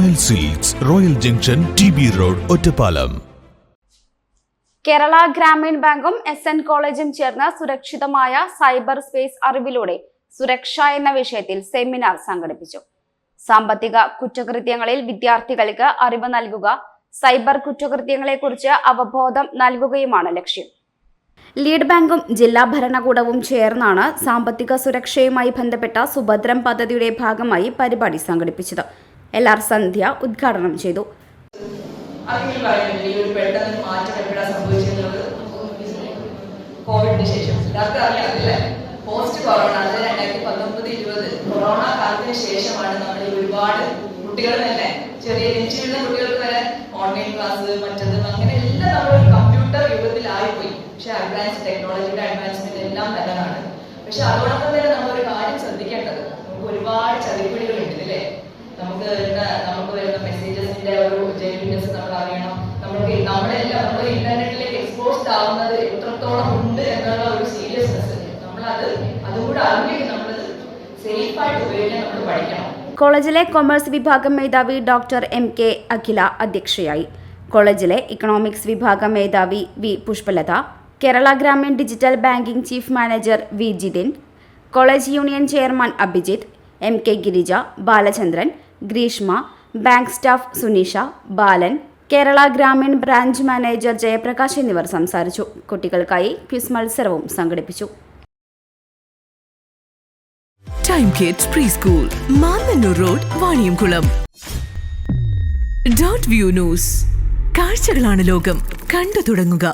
Royal silks royal junction T B road Ottapalam Kerala Gramin ബാങ്കും S N കോളേജും ചേർന്ന് സുരക്ഷിതമായ സൈബർ സ്പേസ് അറിവിലൂടെ സുരക്ഷ എന്ന വിഷയത്തിൽ സെമിനാർ സംഘടിപ്പിച്ചു. സാമ്പത്തിക കുറ്റകൃത്യങ്ങളിൽ വിദ്യാർത്ഥികൾക്ക് അറിവ് നൽകുക സൈബർ കുറ്റകൃത്യങ്ങളെക്കുറിച്ച് അവബോധം നൽകുകയുമാണ് ലക്ഷ്യം. ലീഡ് ബാങ്കും ജില്ലാ ഭരണകൂടവും ചേർന്നാണ് സാമ്പത്തിക സുരക്ഷയുമായി ബന്ധപ്പെട്ട സുഭദ്രം പദ്ധതിയുടെ ഭാഗമായി പരിപാടി സംഘടിപ്പിച്ചത്. എൽ ആർ സന്ധ്യ ഉദ്ഘാടനം ചെയ്തു. ശേഷം. പോസ്റ്റ് കൊറോണ അത് രണ്ടായിരത്തി പത്തൊമ്പത് ഇരുപത്. കൊറോണ കാലത്തിന് ശേഷമാണ് നമ്മൾ ഒരുപാട് കുട്ടികൾ തന്നെ ചെറിയ ജനിച്ചിരുന്ന കുട്ടികൾക്ക് വരെ ഓൺലൈൻ ക്ലാസ് മറ്റത് അങ്ങനെ എല്ലാം നമ്മൾ ഒരു കമ്പ്യൂട്ടർ യുഗത്തിലായിപ്പോയി പക്ഷെ അഡ്വാൻസ് ടെക്നോളജിയുടെ അഡ്വാൻസ്മെന്റ് എല്ലാം നല്ലതാണ്. പക്ഷെ അതോടൊപ്പം തന്നെ നമ്മൾ ഒരു കാര്യം ശ്രദ്ധിക്കേണ്ടത് ഒരു ജെന്യൂനെസ് നമ്മൾ അറിയണം നമ്മൾക്ക് നമ്മളെല്ലാം നമ്മൾ ഇന്റർനെറ്റിലേക്ക് എക്സ്പോസ്ഡ് ആവുന്നത് എത്രത്തോളം ഉണ്ട് എന്നുള്ള ഒരു സീരിയസ്നെസ് നമ്മളത് അതും കൂടെ അറിഞ്ഞെങ്കിൽ നമ്മളത് സേഫായിട്ട് ഉപയോഗിക്കാൻ നമ്മൾ പഠിക്കണം. കോളേജിലെ കൊമേഴ്സ് വിഭാഗം മേധാവി ഡോക്ടർ എം കെ അഖില അധ്യക്ഷയായി. കോളേജിലെ ഇക്കണോമിക്സ് വിഭാഗം മേധാവി V Pushpalatha. Kerala Gramin digital banking chief manager V Jithin. College union chairman Abhijith. M K Girija Balachandran Greeshma bank staff Suneesha Balan Kerala Gramin branch manager Jayaprakash എന്നിവർ സംസാരിച്ചു. കുട്ടികൾക്കായി quiz മത്സരവും സംഘടിപ്പിച്ചു. Time kids pre school Mannanur road Vaniyamkulam dot view news കാഴ്ചകളാണ് ലോകം. കണ്ടു തുടങ്ങുക.